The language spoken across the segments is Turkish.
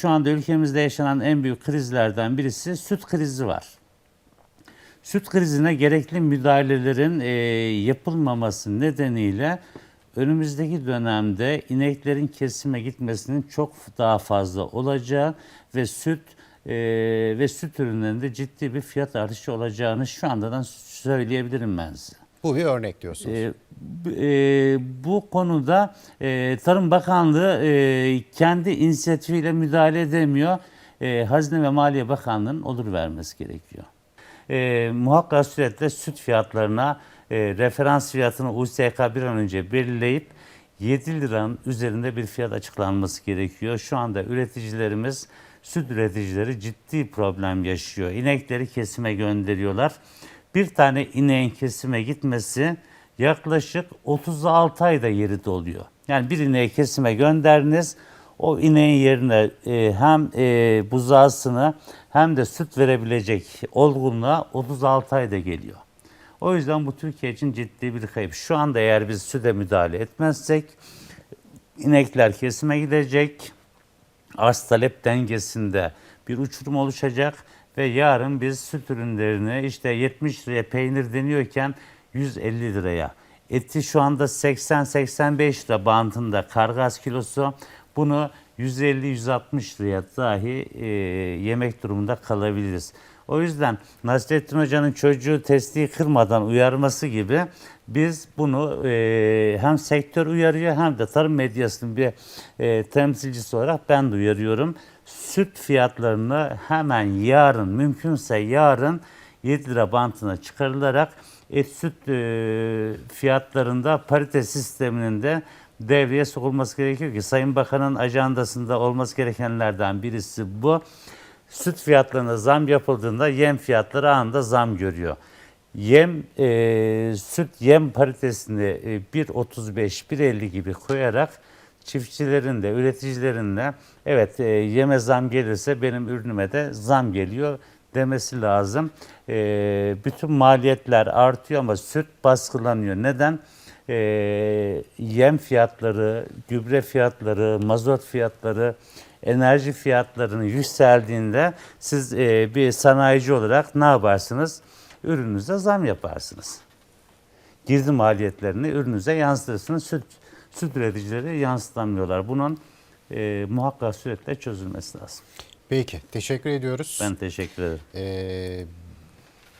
Şu anda ülkemizde yaşanan en büyük krizlerden birisi süt krizi var. Süt krizine gerekli müdahalelerin e, yapılmaması nedeniyle önümüzdeki dönemde ineklerin kesime gitmesinin çok daha fazla olacağı ve süt e, ve süt ürünlerinde ciddi bir fiyat artışı olacağını şu andan söyleyebilirim ben size. Bu bir örnek diyorsunuz. E, e, bu konuda e, Tarım Bakanlığı e, kendi inisiyatifiyle müdahale edemiyor. E, Hazine ve Maliye Bakanlığı'nın olur vermesi gerekiyor. E, muhakkak suretle süt fiyatlarına e, referans fiyatını USK bir an önce belirleyip 7 liranın üzerinde bir fiyat açıklanması gerekiyor. Şu anda üreticilerimiz, süt üreticileri ciddi problem yaşıyor. İnekleri kesime gönderiyorlar. Bir tane ineğin kesime gitmesi yaklaşık 36 ayda yeri doluyor. Yani bir ineği kesime gönderdiniz, o ineğin yerine e, hem e, buzağısını hem de süt verebilecek olgunluğa 36 ayda geliyor. O yüzden bu Türkiye için ciddi bir kayıp. Şu anda eğer biz süte müdahale etmezsek inekler kesime gidecek. Arz talep dengesinde bir uçurum oluşacak ve yarın biz süt ürünlerini işte 70 liraya peynir deniyorken 150 liraya. Eti şu anda 80-85 lira bandında kargaz kilosu. Bunu 150-160 liraya dahi e, yemek durumunda kalabiliriz. O yüzden Nasrettin Hoca'nın çocuğu testiyi kırmadan uyarması gibi biz bunu e, hem sektör uyarıyor hem de tarım medyasının bir e, temsilcisi olarak ben de uyarıyorum. Süt fiyatlarını hemen yarın mümkünse yarın 7 lira bantına çıkarılarak et süt e, fiyatlarında parite sisteminin de devreye sokulması gerekiyor ki Sayın Bakan'ın ajandasında olması gerekenlerden birisi bu. Süt fiyatlarına zam yapıldığında yem fiyatları anında zam görüyor. Yem, e, süt yem paritesini e, 1.35, 1.50 gibi koyarak çiftçilerin de üreticilerin de evet e, yeme zam gelirse benim ürünüme de zam geliyor demesi lazım. E, bütün maliyetler artıyor ama süt baskılanıyor. Neden? E, yem fiyatları, gübre fiyatları, mazot fiyatları, enerji fiyatlarının yükseldiğinde siz e, bir sanayici olarak ne yaparsınız? Ürününüze zam yaparsınız. Girdi maliyetlerini ürünüze yansıtırsınız. Süt, süt üreticileri yansıtamıyorlar. Bunun e, muhakkak süretle çözülmesi lazım. Peki, teşekkür ediyoruz. Ben teşekkür ederim. Ee,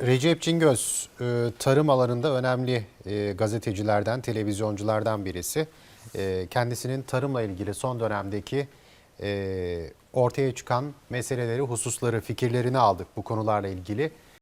Recep Cingöz, e, tarım alanında önemli e, gazetecilerden, televizyonculardan birisi. E, kendisinin tarımla ilgili son dönemdeki e, ortaya çıkan meseleleri, hususları, fikirlerini aldık bu konularla ilgili.